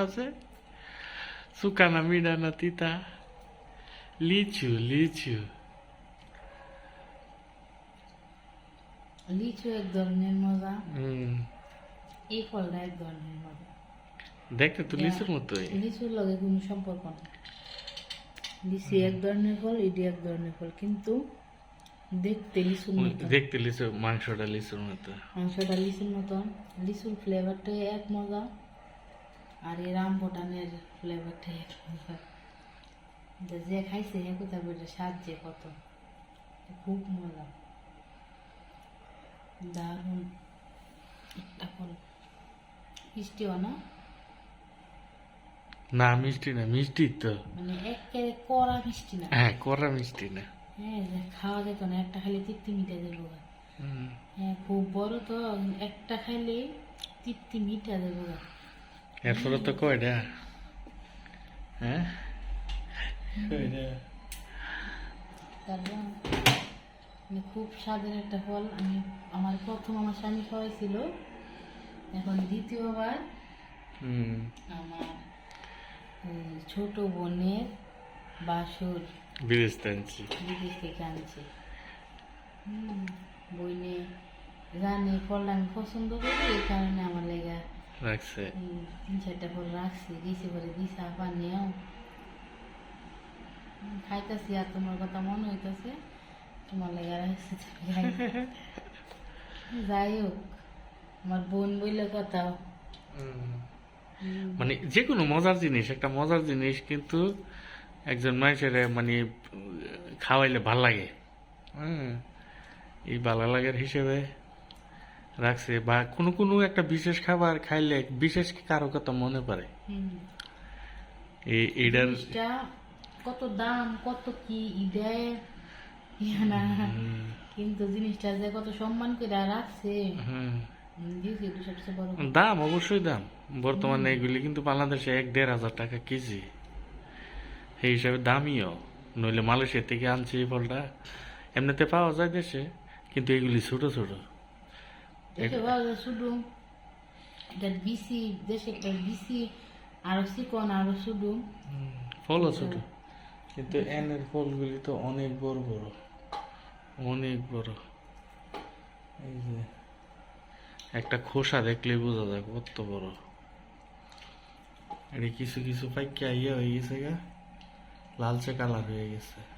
আছে সুকানা মিডা না তিতা লিচু লিচু লিচু এক ধরনের মজা হুম এই ফলটা এক ধরনের মজা দেখতে তো লিচুর মতোই লিচুর লগে কোনো সম্পর্ক না লিচু এক ধরনের ফল এটি এক ধরনের ফল কিন্তু দেখতে লিচুর মতো দেখতে লিচু মাংসটা লিচুর মতো মাংসটা লিচুর মতন লিচুর ফ্লেভারটাই এক মজা আর এই রাম ভুটানের ফ্লেভারটাই এক যে খাইছে হ্যাঁ কোথাও বলে স্বাদ যে কত। খুব মজা। দারুণ। একটা ফল মিষ্টিও না? না মিষ্টি না মিষ্টি তো। মানে একেবারে কড়া মিষ্টি না। হ্যাঁ কড়া মিষ্টি না। হ্যাঁ খাওয়া যেত না একটা খাইলে তৃপ্তি মিটে দেবো হুম। হ্যাঁ খুব বড় তো একটা খাইলে তৃপ্তি মিটে দেবো এরপরে তো কয়টা হ্যাঁ? মানে খুব স্বাদের একটা ফল আমি আমার প্রথম আমার স্বামী খাওয়াইছিল। এখন দ্বিতীয়বার হুম। আমার ছোট বোনের বাসুর বিদেশ টানছি বিদেশ থেকে আনছে। হুম, বইনে জানে ফলটা আমি পছন্দ করি এই কারণে আমার লেগা রাখছে। চারটা ফল রাখছি দিছে পরে দিছা পানিও খাইতেছি আর তোমার কথা মনে হইতেছে তোমার লেগে রাখছি যাই হোক আমার বোন বইলে কথা। মানে যে কোনো মজার জিনিস একটা মজার জিনিস কিন্তু একজন মানুষের মানে খাওয়াইলে ভালো লাগে। হ্যাঁ এই ভালো লাগার হিসেবে রাখছে বা কোনো কোনো একটা বিশেষ খাবার খাইলে বিশেষ কারও কথা মনে পড়ে। এই এইটার কত দাম কত কি না। কিন্তু জিনিসটা যে কত সম্মান করে রাখছে। দাম অবশ্যই দাম। বর্তমানে এগুলি কিন্তু বাংলাদেশে এক দেড় হাজার টাকা কেজি। সেই হিসাবে দামিও। নইলে মালয়েশিয়া থেকে আনছে এই ফলটা। এমনিতে পাওয়া যায় দেশে কিন্তু এগুলি ছোট ছোট। শুধু এটা বিসি দেশে একটা বিসি আরও চিকন আরও শুধু ফলও ছোট কিন্তু এনের ফলগুলি তো অনেক বড় বড়। অনেক বড়। এই যে একটা খোসা দেখলে বোঝা যায় কত বড়। এটা কিছু কিছু পাইকে ইয়ে হয়ে গেছে গা। লালচে কালার হয়ে গেছে।